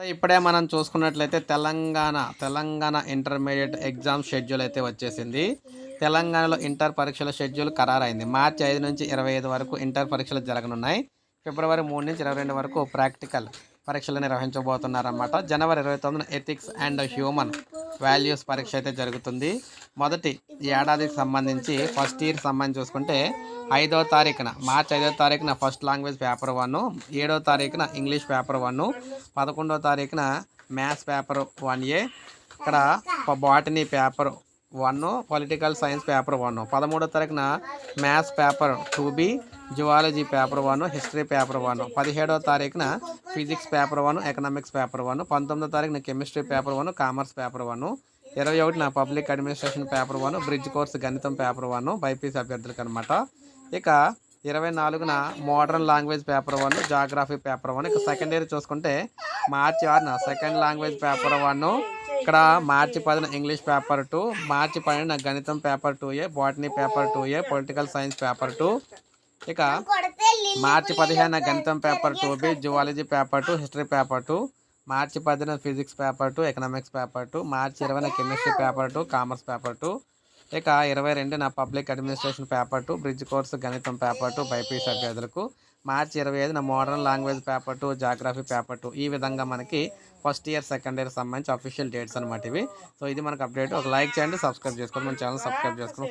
So ఇప్పుడే మనం చూసుకున్నట్లయితే Telangana Telangana intermediate exam schedule అయితే వచ్చేసింది. తెలంగాణలో ఇంటర్ పరీక్షల షెడ్యూల్ ఖరారైంది. మార్చి ఐదు నుంచి ఇరవై ఐదు వరకు ఇంటర్ పరీక్షలు జరగనున్నాయి. ఫిబ్రవరి మూడు నుంచి ఇరవై రెండు వరకు ప్రాక్టికల్ పరీక్షలు నిర్వహించబోతున్నారన్నమాట. జనవరి ఇరవై తొమ్మిదిన ఎథిక్స్ అండ్ హ్యూమన్ వాల్యూస్ పరీక్ష అయితే జరుగుతుంది. మొదటి ఏడాదికి సంబంధించి ఫస్ట్ ఇయర్ సంబంధించి చూసుకుంటే ఐదో తారీఖున మార్చి ఐదో తారీఖున ఫస్ట్ లాంగ్వేజ్ పేపర్ వన్ ఏడో తారీఖున ఇంగ్లీష్ పేపర్ వన్ పదకొండో తారీఖున మ్యాథ్స్ పేపర్ వన్ ఏ ఇక్కడ botany paper one political science paper one పదమూడో తారీఖున maths paper two B zoology paper one history paper one పదిహేడో తారీఖున physics paper one economics paper one పంతొమ్మిదో తారీఖున chemistry paper one commerce paper one ఇరవై ఒకటిన public administration paper one bridge course గణితం paper one BiPC అభ్యర్థులకు అనమాట ఇక ఇరవై నాలుగున modern language paper one geography paper one ఇక సెకండ్ ఇయర్ చూసుకుంటే మార్చి ఆరున సెకండ్ లాంగ్వేజ్ పేపర్ వన్ ఇక్కడ మార్చి పదిన ఇంగ్లీష్ పేపర్ టూ మార్చి పన్నెండున గణితం paper two A botany paper two A political science paper two. ఇక మార్చి పదిహేను గణితం paper two B zoology paper two history paper two. March పదిన physics paper two economics paper two. March ఇరవైన chemistry paper two commerce paper two. ఇక ఇరవై రెండున public administration paper two bridge course గణితం paper two BiPC అభ్యర్థులకు. March ఇరవై ఐదున modern language paper two geography paper two. ఈ విధంగా మనకి ఫస్ట్ ఇయర్ సెకండ్ ఇయర్ సంబంధించి అఫీషియల్ డేట్స్ అనమాట ఇవి. సో ఇది మనకు అప్డేట్. ఒక లైక్ చేయండి సబ్స్క్రైబ్ చేసుకోండి. మన ఛానల్ సబ్స్క్రైబ్ చేసుకుని